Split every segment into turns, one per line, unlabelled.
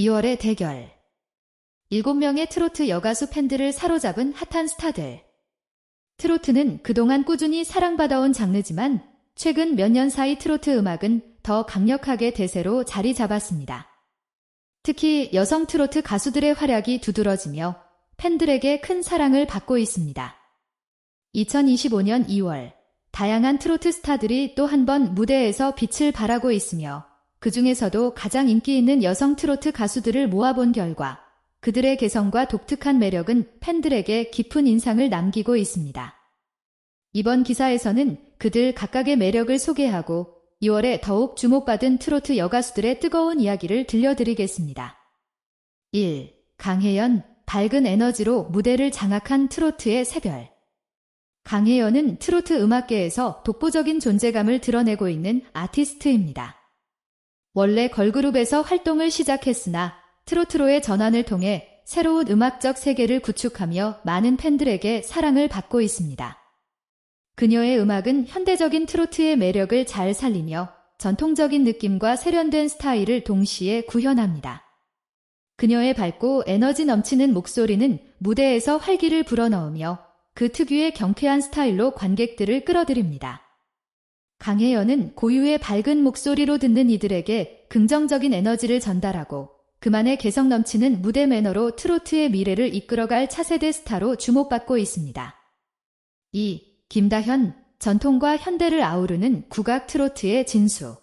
2월의 대결 7명의 트로트 여가수 팬들을 사로잡은 핫한 스타들. 트로트는 그동안 꾸준히 사랑받아온 장르지만 최근 몇 년 사이 트로트 음악은 더 강력하게 대세로 자리 잡았습니다. 특히 여성 트로트 가수들의 활약이 두드러지며 팬들에게 큰 사랑을 받고 있습니다. 2025년 2월, 다양한 트로트 스타들이 또 한 번 무대에서 빛을 발하고 있으며 그 중에서도 가장 인기 있는 여성 트로트 가수들을 모아본 결과 그들의 개성과 독특한 매력은 팬들에게 깊은 인상을 남기고 있습니다. 이번 기사에서는 그들 각각의 매력을 소개하고 2월에 더욱 주목받은 트로트 여가수들의 뜨거운 이야기를 들려드리겠습니다. 1. 강혜연, 밝은 에너지로 무대를 장악한 트로트의 새별. 강혜연은 트로트 음악계에서 독보적인 존재감을 드러내고 있는 아티스트입니다. 원래 걸그룹에서 활동을 시작했으나 트로트로의 전환을 통해 새로운 음악적 세계를 구축하며 많은 팬들에게 사랑을 받고 있습니다. 그녀의 음악은 현대적인 트로트의 매력을 잘 살리며 전통적인 느낌과 세련된 스타일을 동시에 구현합니다. 그녀의 밝고 에너지 넘치는 목소리는 무대에서 활기를 불어넣으며 그 특유의 경쾌한 스타일로 관객들을 끌어들입니다. 강혜연은 고유의 밝은 목소리로 듣는 이들에게 긍정적인 에너지를 전달하고 그만의 개성 넘치는 무대 매너로 트로트의 미래를 이끌어갈 차세대 스타로 주목받고 있습니다. 2. 김다현, 전통과 현대를 아우르는 국악 트로트의 진수.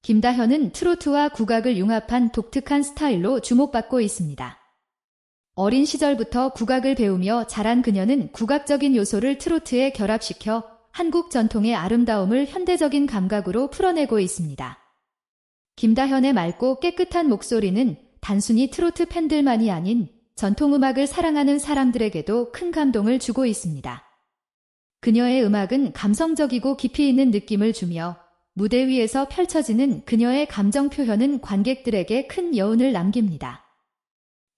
김다현은 트로트와 국악을 융합한 독특한 스타일로 주목받고 있습니다. 어린 시절부터 국악을 배우며 자란 그녀는 국악적인 요소를 트로트에 결합시켜 한국 전통의 아름다움을 현대적인 감각으로 풀어내고 있습니다. 김다현의 맑고 깨끗한 목소리는 단순히 트로트 팬들만이 아닌 전통음악을 사랑하는 사람들에게도 큰 감동을 주고 있습니다. 그녀의 음악은 감성적이고 깊이 있는 느낌을 주며 무대 위에서 펼쳐지는 그녀의 감정 표현은 관객들에게 큰 여운을 남깁니다.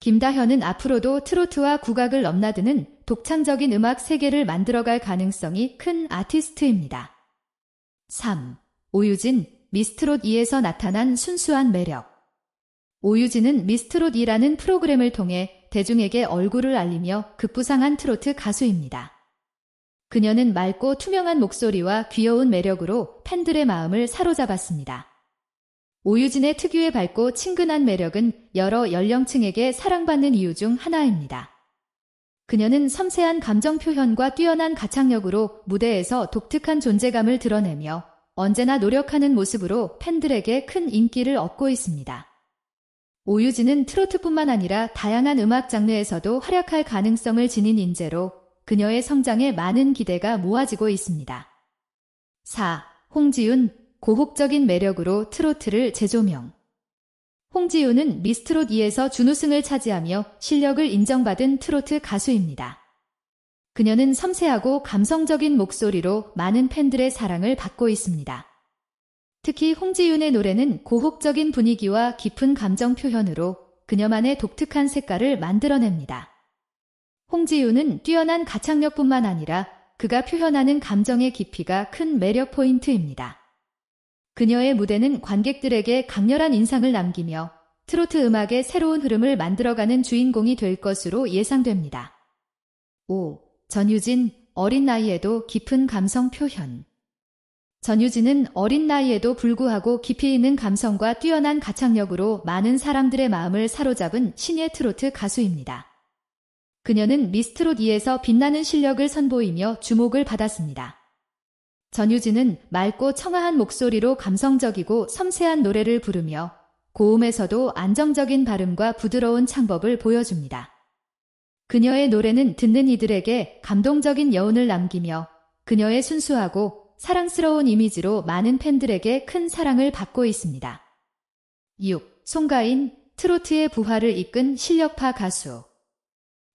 김다현은 앞으로도 트로트와 국악을 넘나드는 독창적인 음악 세계를 만들어갈 가능성이 큰 아티스트입니다. 3. 오유진, 미스트롯 2에서 나타난 순수한 매력. 오유진은 미스트롯 2라는 프로그램을 통해 대중에게 얼굴을 알리며 급부상한 트로트 가수입니다. 그녀는 맑고 투명한 목소리와 귀여운 매력으로 팬들의 마음을 사로잡았습니다. 오유진의 특유의 밝고 친근한 매력은 여러 연령층에게 사랑받는 이유 중 하나입니다. 그녀는 섬세한 감정 표현과 뛰어난 가창력으로 무대에서 독특한 존재감을 드러내며 언제나 노력하는 모습으로 팬들에게 큰 인기를 얻고 있습니다. 오유진은 트로트뿐만 아니라 다양한 음악 장르에서도 활약할 가능성을 지닌 인재로 그녀의 성장에 많은 기대가 모아지고 있습니다. 4. 홍지윤, 고혹적인 매력으로 트로트를 재조명. 홍지윤은 미스트롯 2에서 준우승을 차지하며 실력을 인정받은 트로트 가수입니다. 그녀는 섬세하고 감성적인 목소리로 많은 팬들의 사랑을 받고 있습니다. 특히 홍지윤의 노래는 고혹적인 분위기와 깊은 감정 표현으로 그녀만의 독특한 색깔을 만들어냅니다. 홍지윤은 뛰어난 가창력뿐만 아니라 그가 표현하는 감정의 깊이가 큰 매력 포인트입니다. 그녀의 무대는 관객들에게 강렬한 인상을 남기며 트로트 음악의 새로운 흐름을 만들어가는 주인공이 될 것으로 예상됩니다. 5. 전유진, 어린 나이에도 깊은 감성 표현. 전유진은 어린 나이에도 불구하고 깊이 있는 감성과 뛰어난 가창력으로 많은 사람들의 마음을 사로잡은 신예 트로트 가수입니다. 그녀는 미스트롯 2에서 빛나는 실력을 선보이며 주목을 받았습니다. 전유진은 맑고 청아한 목소리로 감성적이고 섬세한 노래를 부르며 고음에서도 안정적인 발음과 부드러운 창법을 보여줍니다. 그녀의 노래는 듣는 이들에게 감동적인 여운을 남기며 그녀의 순수하고 사랑스러운 이미지로 많은 팬들에게 큰 사랑을 받고 있습니다. 6. 송가인, 트로트의 부활을 이끈 실력파 가수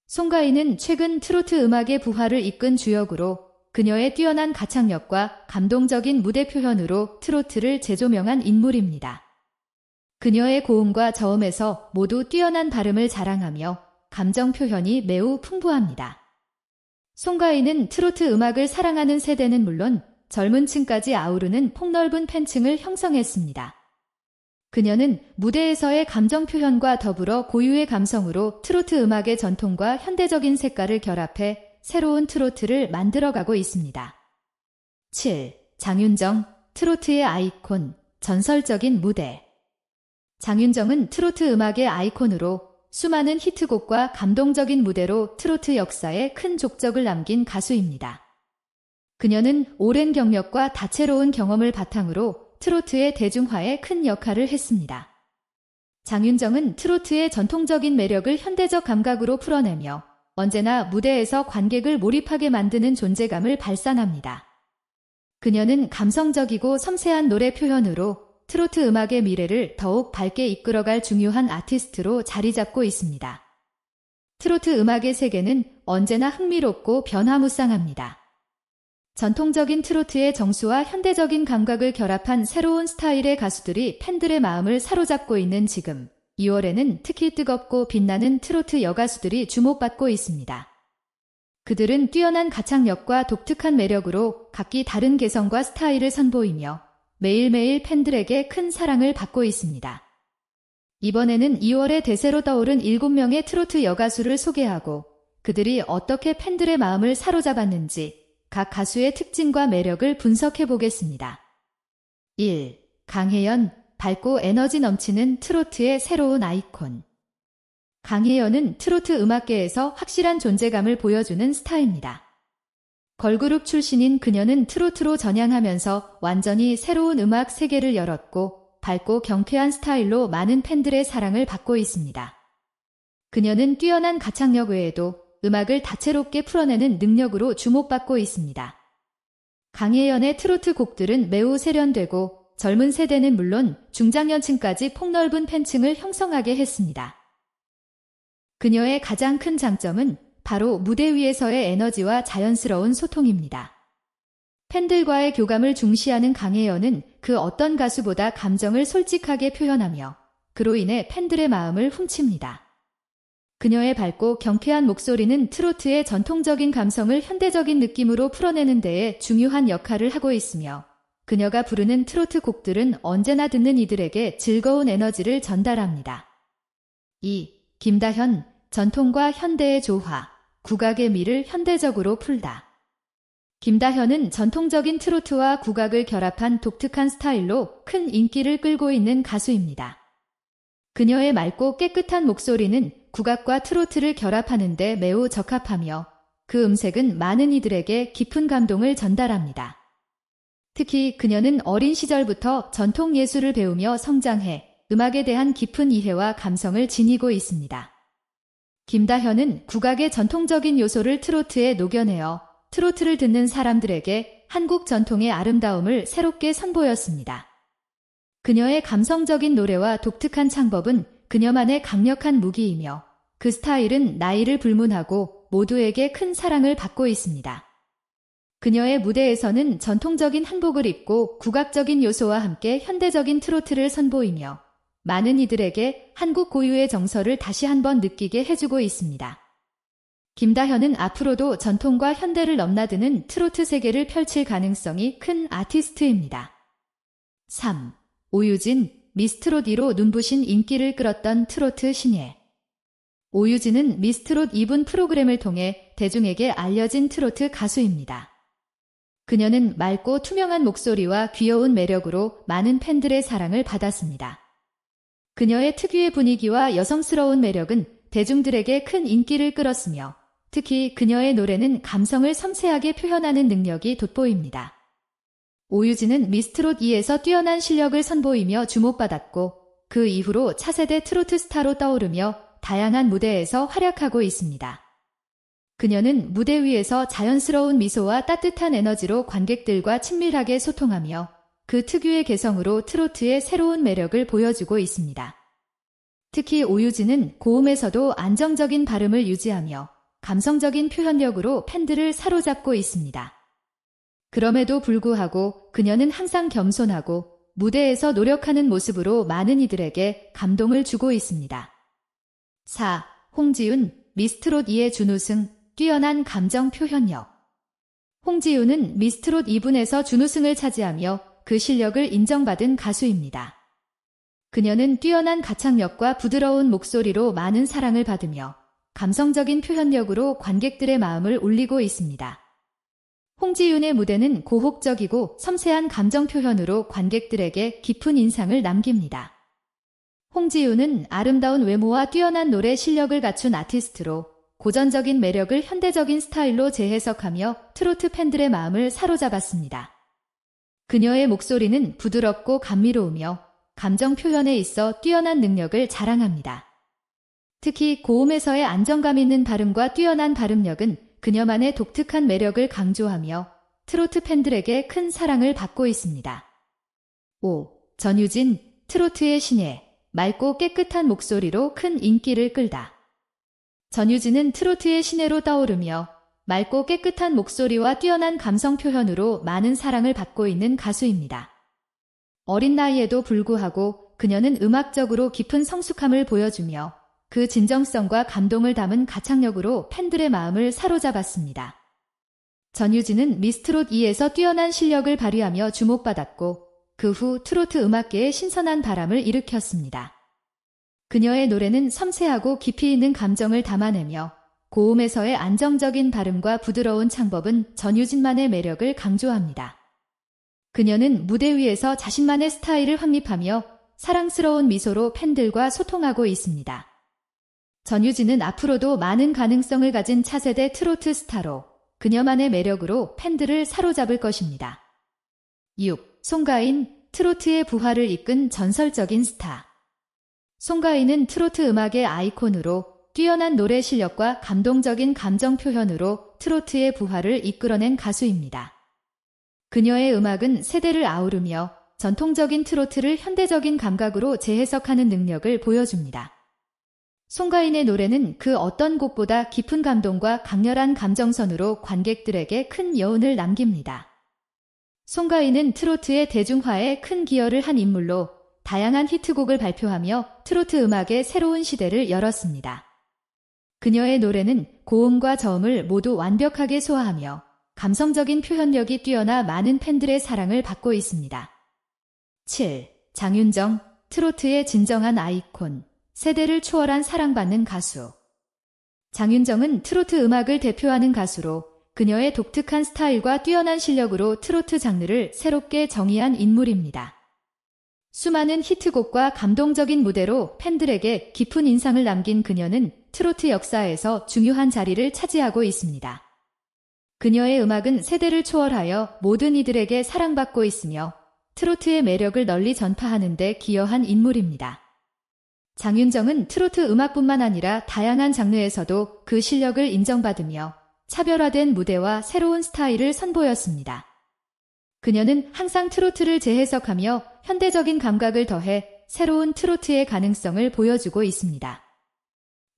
송가인은 최근 트로트 음악의 부활을 이끈 주역으로 그녀의 뛰어난 가창력과 감동적인 무대 표현으로 트로트를 재조명한 인물입니다. 그녀의 고음과 저음에서 모두 뛰어난 발음을 자랑하며 감정 표현이 매우 풍부합니다. 송가인은 트로트 음악을 사랑하는 세대는 물론 젊은 층까지 아우르는 폭넓은 팬층을 형성했습니다. 그녀는 무대에서의 감정 표현과 더불어 고유의 감성으로 트로트 음악의 전통과 현대적인 색깔을 결합해 새로운 트로트를 만들어가고 있습니다. 7. 장윤정, 트로트의 아이콘, 전설적인 무대. 장윤정은 트로트 음악의 아이콘으로 수많은 히트곡과 감동적인 무대로 트로트 역사에 큰 족적을 남긴 가수입니다. 그녀는 오랜 경력과 다채로운 경험을 바탕으로 트로트의 대중화에 큰 역할을 했습니다. 장윤정은 트로트의 전통적인 매력을 현대적 감각으로 풀어내며 언제나 무대에서 관객을 몰입하게 만드는 존재감을 발산합니다. 그녀는 감성적이고 섬세한 노래 표현으로 트로트 음악의 미래를 더욱 밝게 이끌어갈 중요한 아티스트로 자리 잡고 있습니다. 트로트 음악의 세계는 언제나 흥미롭고 변화무쌍합니다. 전통적인 트로트의 정수와 현대적인 감각을 결합한 새로운 스타일의 가수들이 팬들의 마음을 사로잡고 있는 지금 2월에는 특히 뜨겁고 빛나는 트로트 여가수들이 주목받고 있습니다. 그들은 뛰어난 가창력과 독특한 매력으로 각기 다른 개성과 스타일을 선보이며 매일매일 팬들에게 큰 사랑을 받고 있습니다. 이번에는 2월에 대세로 떠오른 7명의 트로트 여가수를 소개하고 그들이 어떻게 팬들의 마음을 사로잡았는지 각 가수의 특징과 매력을 분석해 보겠습니다. 1. 강혜연, 밝고 에너지 넘치는 트로트의 새로운 아이콘. 강혜연은 트로트 음악계에서 확실한 존재감을 보여주는 스타입니다. 걸그룹 출신인 그녀는 트로트로 전향하면서 완전히 새로운 음악 세계를 열었고 밝고 경쾌한 스타일로 많은 팬들의 사랑을 받고 있습니다. 그녀는 뛰어난 가창력 외에도 음악을 다채롭게 풀어내는 능력으로 주목받고 있습니다. 강혜연의 트로트 곡들은 매우 세련되고 젊은 세대는 물론 중장년층까지 폭넓은 팬층을 형성하게 했습니다. 그녀의 가장 큰 장점은 바로 무대 위에서의 에너지와 자연스러운 소통입니다. 팬들과의 교감을 중시하는 강혜연은 그 어떤 가수보다 감정을 솔직하게 표현하며 그로 인해 팬들의 마음을 훔칩니다. 그녀의 밝고 경쾌한 목소리는 트로트의 전통적인 감성을 현대적인 느낌으로 풀어내는 데에 중요한 역할을 하고 있으며 그녀가 부르는 트로트 곡들은 언제나 듣는 이들에게 즐거운 에너지를 전달합니다. 2. 김다현, 전통과 현대의 조화, 국악의 미를 현대적으로 풀다. 김다현은 전통적인 트로트와 국악을 결합한 독특한 스타일로 큰 인기를 끌고 있는 가수입니다. 그녀의 맑고 깨끗한 목소리는 국악과 트로트를 결합하는데 매우 적합하며 그 음색은 많은 이들에게 깊은 감동을 전달합니다. 특히 그녀는 어린 시절부터 전통 예술을 배우며 성장해 음악에 대한 깊은 이해와 감성을 지니고 있습니다. 김다현은 국악의 전통적인 요소를 트로트에 녹여내어 트로트를 듣는 사람들에게 한국 전통의 아름다움을 새롭게 선보였습니다. 그녀의 감성적인 노래와 독특한 창법은 그녀만의 강력한 무기이며 그 스타일은 나이를 불문하고 모두에게 큰 사랑을 받고 있습니다. 그녀의 무대에서는 전통적인 한복을 입고 국악적인 요소와 함께 현대적인 트로트를 선보이며 많은 이들에게 한국 고유의 정서를 다시 한번 느끼게 해주고 있습니다. 김다현은 앞으로도 전통과 현대를 넘나드는 트로트 세계를 펼칠 가능성이 큰 아티스트입니다. 3. 오유진, 미스트롯 2로 눈부신 인기를 끌었던 트로트 신예. 오유진은 미스트롯 2분 프로그램을 통해 대중에게 알려진 트로트 가수입니다. 그녀는 맑고 투명한 목소리와 귀여운 매력으로 많은 팬들의 사랑을 받았습니다. 그녀의 특유의 분위기와 여성스러운 매력은 대중들에게 큰 인기를 끌었으며 특히 그녀의 노래는 감성을 섬세하게 표현하는 능력이 돋보입니다. 오유진은 미스트롯 2에서 뛰어난 실력을 선보이며 주목받았고 그 이후로 차세대 트로트 스타로 떠오르며 다양한 무대에서 활약하고 있습니다. 그녀는 무대 위에서 자연스러운 미소와 따뜻한 에너지로 관객들과 친밀하게 소통하며 그 특유의 개성으로 트로트의 새로운 매력을 보여주고 있습니다. 특히 오유진은 고음에서도 안정적인 발음을 유지하며 감성적인 표현력으로 팬들을 사로잡고 있습니다. 그럼에도 불구하고 그녀는 항상 겸손하고 무대에서 노력하는 모습으로 많은 이들에게 감동을 주고 있습니다. 4. 홍지윤, 미스트롯 2의 준우승, 뛰어난 감정 표현력. 홍지윤은 미스트롯 2분에서 준우승을 차지하며 그 실력을 인정받은 가수입니다. 그녀는 뛰어난 가창력과 부드러운 목소리로 많은 사랑을 받으며 감성적인 표현력으로 관객들의 마음을 울리고 있습니다. 홍지윤의 무대는 고혹적이고 섬세한 감정 표현으로 관객들에게 깊은 인상을 남깁니다. 홍지윤은 아름다운 외모와 뛰어난 노래 실력을 갖춘 아티스트로 고전적인 매력을 현대적인 스타일로 재해석하며 트로트 팬들의 마음을 사로잡았습니다. 그녀의 목소리는 부드럽고 감미로우며 감정 표현에 있어 뛰어난 능력을 자랑합니다. 특히 고음에서의 안정감 있는 발음과 뛰어난 발음력은 그녀만의 독특한 매력을 강조하며 트로트 팬들에게 큰 사랑을 받고 있습니다. 5. 전유진, 트로트의 신예, 맑고 깨끗한 목소리로 큰 인기를 끌다. 전유진은 트로트의 신예로 떠오르며 맑고 깨끗한 목소리와 뛰어난 감성 표현으로 많은 사랑을 받고 있는 가수입니다. 어린 나이에도 불구하고 그녀는 음악적으로 깊은 성숙함을 보여주며 그 진정성과 감동을 담은 가창력으로 팬들의 마음을 사로잡았습니다. 전유진은 미스트롯 2에서 뛰어난 실력을 발휘하며 주목받았고 그 후 트로트 음악계에 신선한 바람을 일으켰습니다. 그녀의 노래는 섬세하고 깊이 있는 감정을 담아내며 고음에서의 안정적인 발음과 부드러운 창법은 전유진만의 매력을 강조합니다. 그녀는 무대 위에서 자신만의 스타일을 확립하며 사랑스러운 미소로 팬들과 소통하고 있습니다. 전유진은 앞으로도 많은 가능성을 가진 차세대 트로트 스타로 그녀만의 매력으로 팬들을 사로잡을 것입니다. 6. 송가인, 트로트의 부활을 이끈 전설적인 스타. 송가인은 트로트 음악의 아이콘으로 뛰어난 노래 실력과 감동적인 감정 표현으로 트로트의 부활을 이끌어낸 가수입니다. 그녀의 음악은 세대를 아우르며 전통적인 트로트를 현대적인 감각으로 재해석하는 능력을 보여줍니다. 송가인의 노래는 그 어떤 곡보다 깊은 감동과 강렬한 감정선으로 관객들에게 큰 여운을 남깁니다. 송가인은 트로트의 대중화에 큰 기여를 한 인물로 다양한 히트곡을 발표하며 트로트 음악의 새로운 시대를 열었습니다. 그녀의 노래는 고음과 저음을 모두 완벽하게 소화하며 감성적인 표현력이 뛰어나 많은 팬들의 사랑을 받고 있습니다. 7. 장윤정, 트로트의 진정한 아이콘, 세대를 초월한 사랑받는 가수. 장윤정은 트로트 음악을 대표하는 가수로 그녀의 독특한 스타일과 뛰어난 실력으로 트로트 장르를 새롭게 정의한 인물입니다. 수많은 히트곡과 감동적인 무대로 팬들에게 깊은 인상을 남긴 그녀는 트로트 역사에서 중요한 자리를 차지하고 있습니다. 그녀의 음악은 세대를 초월하여 모든 이들에게 사랑받고 있으며 트로트의 매력을 널리 전파하는 데 기여한 인물입니다. 장윤정은 트로트 음악뿐만 아니라 다양한 장르에서도 그 실력을 인정받으며 차별화된 무대와 새로운 스타일을 선보였습니다. 그녀는 항상 트로트를 재해석하며 현대적인 감각을 더해 새로운 트로트의 가능성을 보여주고 있습니다.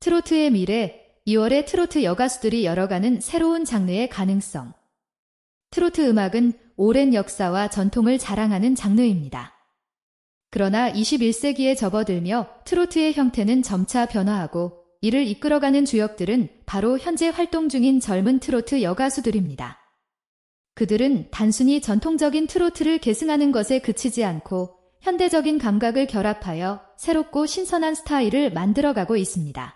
트로트의 미래, 2월의 트로트 여가수들이 열어가는 새로운 장르의 가능성. 트로트 음악은 오랜 역사와 전통을 자랑하는 장르입니다. 그러나 21세기에 접어들며 트로트의 형태는 점차 변화하고 이를 이끌어가는 주역들은 바로 현재 활동 중인 젊은 트로트 여가수들입니다. 그들은 단순히 전통적인 트로트를 계승하는 것에 그치지 않고 현대적인 감각을 결합하여 새롭고 신선한 스타일을 만들어가고 있습니다.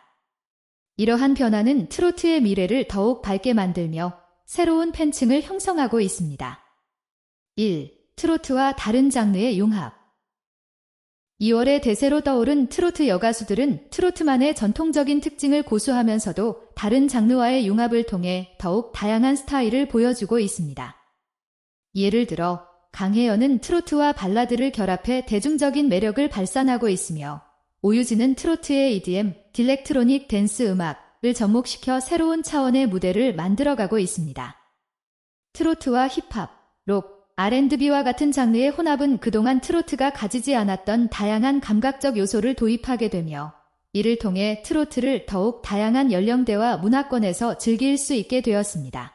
이러한 변화는 트로트의 미래를 더욱 밝게 만들며 새로운 팬층을 형성하고 있습니다. 1. 트로트와 다른 장르의 융합 2월에 대세로 떠오른 트로트 여가수들은 트로트만의 전통적인 특징을 고수하면서도 다른 장르와의 융합을 통해 더욱 다양한 스타일을 보여주고 있습니다. 예를 들어 강혜연은 트로트와 발라드를 결합해 대중적인 매력을 발산하고 있으며 오유진은 트로트의 EDM, 딜렉트로닉 댄스 음악을 접목시켜 새로운 차원의 무대를 만들어가고 있습니다. 트로트와 힙합, 록, R&B와 같은 장르의 혼합은 그동안 트로트가 가지지 않았던 다양한 감각적 요소를 도입하게 되며 이를 통해 트로트를 더욱 다양한 연령대와 문화권에서 즐길 수 있게 되었습니다.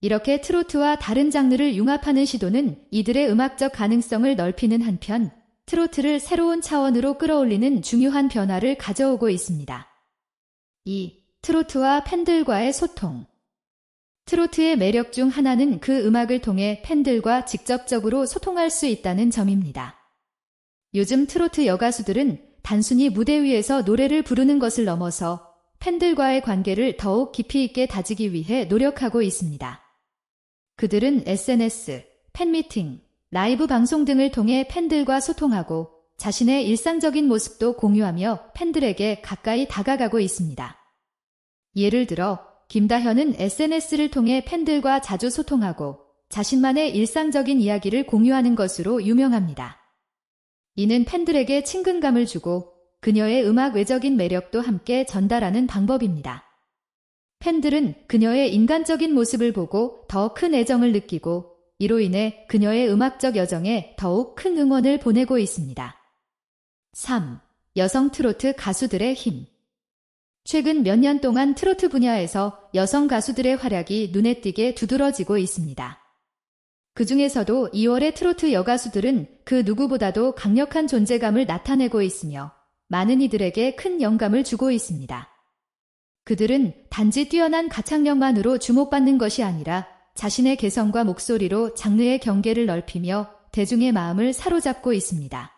이렇게 트로트와 다른 장르를 융합하는 시도는 이들의 음악적 가능성을 넓히는 한편 트로트를 새로운 차원으로 끌어올리는 중요한 변화를 가져오고 있습니다. 2. 트로트와 팬들과의 소통 트로트의 매력 중 하나는 그 음악을 통해 팬들과 직접적으로 소통할 수 있다는 점입니다. 요즘 트로트 여가수들은 단순히 무대 위에서 노래를 부르는 것을 넘어서 팬들과의 관계를 더욱 깊이 있게 다지기 위해 노력하고 있습니다. 그들은 SNS, 팬미팅, 라이브 방송 등을 통해 팬들과 소통하고 자신의 일상적인 모습도 공유하며 팬들에게 가까이 다가가고 있습니다. 예를 들어, 김다현은 SNS를 통해 팬들과 자주 소통하고 자신만의 일상적인 이야기를 공유하는 것으로 유명합니다. 이는 팬들에게 친근감을 주고 그녀의 음악 외적인 매력도 함께 전달하는 방법입니다. 팬들은 그녀의 인간적인 모습을 보고 더 큰 애정을 느끼고 이로 인해 그녀의 음악적 여정에 더욱 큰 응원을 보내고 있습니다. 3. 여성 트로트 가수들의 힘. 최근 몇 년 동안 트로트 분야에서 여성 가수들의 활약이 눈에 띄게 두드러지고 있습니다. 그 중에서도 2월의 트로트 여가수들은 그 누구보다도 강력한 존재감을 나타내고 있으며 많은 이들에게 큰 영감을 주고 있습니다. 그들은 단지 뛰어난 가창력만으로 주목받는 것이 아니라 자신의 개성과 목소리로 장르의 경계를 넓히며 대중의 마음을 사로잡고 있습니다.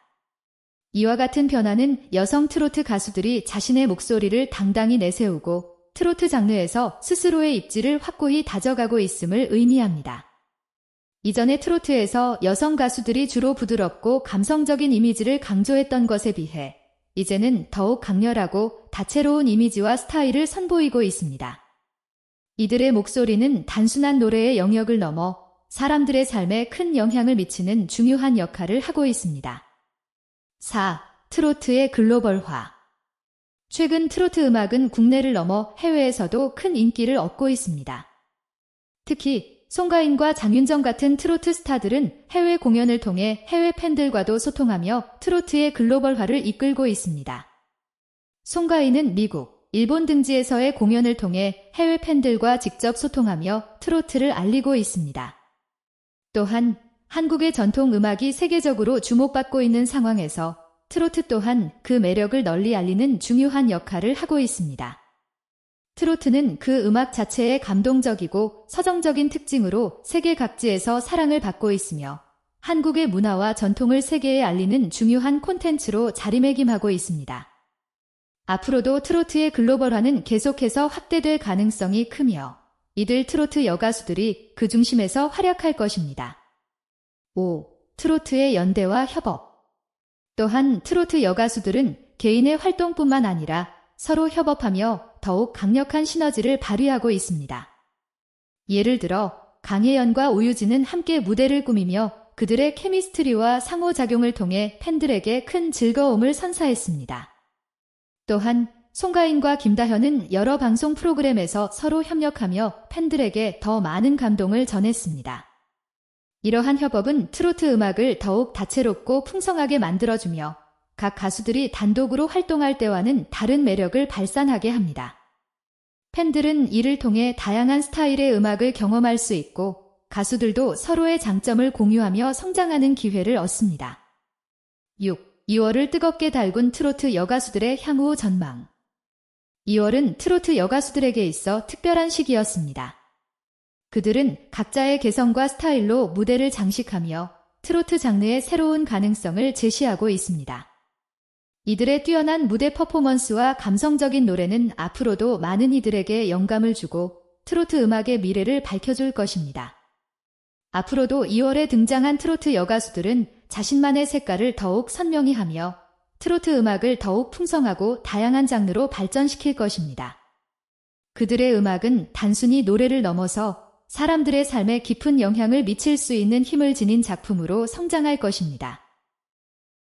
이와 같은 변화는 여성 트로트 가수들이 자신의 목소리를 당당히 내세우고 트로트 장르에서 스스로의 입지를 확고히 다져가고 있음을 의미합니다. 이전의 트로트에서 여성 가수들이 주로 부드럽고 감성적인 이미지를 강조했던 것에 비해 이제는 더욱 강렬하고 다채로운 이미지와 스타일을 선보이고 있습니다. 이들의 목소리는 단순한 노래의 영역을 넘어 사람들의 삶에 큰 영향을 미치는 중요한 역할을 하고 있습니다. 4. 트로트의 글로벌화. 최근 트로트 음악은 국내를 넘어 해외에서도 큰 인기를 얻고 있습니다. 특히 송가인과 장윤정 같은 트로트 스타들은 해외 공연을 통해 해외 팬들과도 소통하며 트로트의 글로벌화를 이끌고 있습니다. 송가인은 미국, 일본 등지에서의 공연을 통해 해외 팬들과 직접 소통하며 트로트를 알리고 있습니다. 또한 한국의 전통 음악이 세계적으로 주목받고 있는 상황에서 트로트 또한 그 매력을 널리 알리는 중요한 역할을 하고 있습니다. 트로트는 그 음악 자체의 감동적이고 서정적인 특징으로 세계 각지에서 사랑을 받고 있으며 한국의 문화와 전통을 세계에 알리는 중요한 콘텐츠로 자리매김하고 있습니다. 앞으로도 트로트의 글로벌화는 계속해서 확대될 가능성이 크며 이들 트로트 여가수들이 그 중심에서 활약할 것입니다. 5. 트로트의 연대와 협업 또한 트로트 여가수들은 개인의 활동뿐만 아니라 서로 협업하며 더욱 강력한 시너지를 발휘하고 있습니다. 예를 들어 강혜연과 오유진은 함께 무대를 꾸미며 그들의 케미스트리와 상호작용을 통해 팬들에게 큰 즐거움을 선사했습니다. 또한 송가인과 김다현은 여러 방송 프로그램에서 서로 협력하며 팬들에게 더 많은 감동을 전했습니다. 이러한 협업은 트로트 음악을 더욱 다채롭고 풍성하게 만들어주며 각 가수들이 단독으로 활동할 때와는 다른 매력을 발산하게 합니다. 팬들은 이를 통해 다양한 스타일의 음악을 경험할 수 있고 가수들도 서로의 장점을 공유하며 성장하는 기회를 얻습니다. 6. 2월을 뜨겁게 달군 트로트 여가수들의 향후 전망 2월은 트로트 여가수들에게 있어 특별한 시기였습니다. 그들은 각자의 개성과 스타일로 무대를 장식하며 트로트 장르의 새로운 가능성을 제시하고 있습니다. 이들의 뛰어난 무대 퍼포먼스와 감성적인 노래는 앞으로도 많은 이들에게 영감을 주고 트로트 음악의 미래를 밝혀줄 것입니다. 앞으로도 2월에 등장한 트로트 여가수들은 자신만의 색깔을 더욱 선명히 하며 트로트 음악을 더욱 풍성하고 다양한 장르로 발전시킬 것입니다. 그들의 음악은 단순히 노래를 넘어서 사람들의 삶에 깊은 영향을 미칠 수 있는 힘을 지닌 작품으로 성장할 것입니다.